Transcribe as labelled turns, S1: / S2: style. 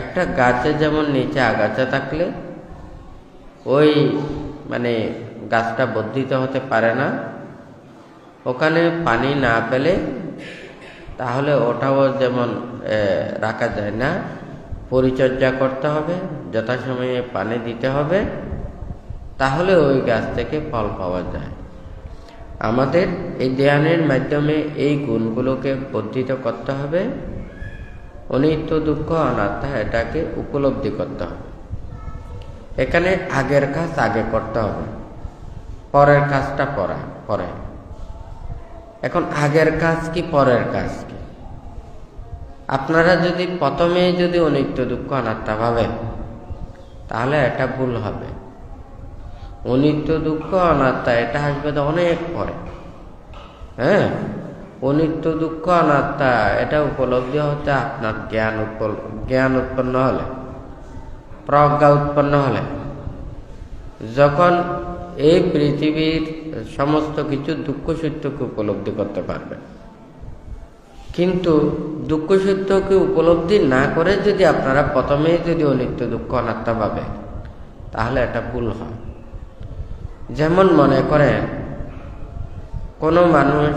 S1: একটা গাছে যেমন নিচে আগাছা থাকলে, ওই মানে গাছটা বর্ধিত হতে পারে না, ওখানে পানি না পেলে তাহলে ওটাও যেমন রাখা যায় না। পরিচর্যা করতে হবে, যথাসময়ে পানি দিতে হবে, তাহলে ওই গাছ থেকে ফল পাওয়া যায়। আমাদের এই ধ্যানের মাধ্যমে এই গুণগুলোকে বর্ধিত করতে হবে। অনিত্য দুঃখ অনাত্মা এটাকে উপলব্ধি করতে হবে। এখানে আগের কাজ আগে করতে হবে। পরের কাজটা পরে পরে। এখন আগের কাজ কি, পরের কাজ কি? আপনারা যদি প্রথমে যদি অনিত্য দুঃখ অনাত্মা ভাবেন, তাহলে এটা ভুল হবে। অনিত্য দুঃখ অনাত্মা এটা আসবে তো অনেক পরে। হ্যাঁ? অনিত্য দুঃখ অনাত্মা, এটা উপলব্ধি হতে আপনার জ্ঞান জ্ঞান উৎপন্ন হলে, প্রজ্ঞা উৎপন্ন হলে, যখন এই পৃথিবীর সমস্ত কিছু দুঃখ সত্যকে উপলব্ধি করতে পারবেন কিন্তু দুঃখ সত্যকে উপলব্ধি না করে যদি আপনারা প্রথমেই যদি অনিত্য দুঃখ অনাত্মা ভাবেন তাহলে এটা ভুল হয়। যেমন মনে করেন, কোনো মানুষ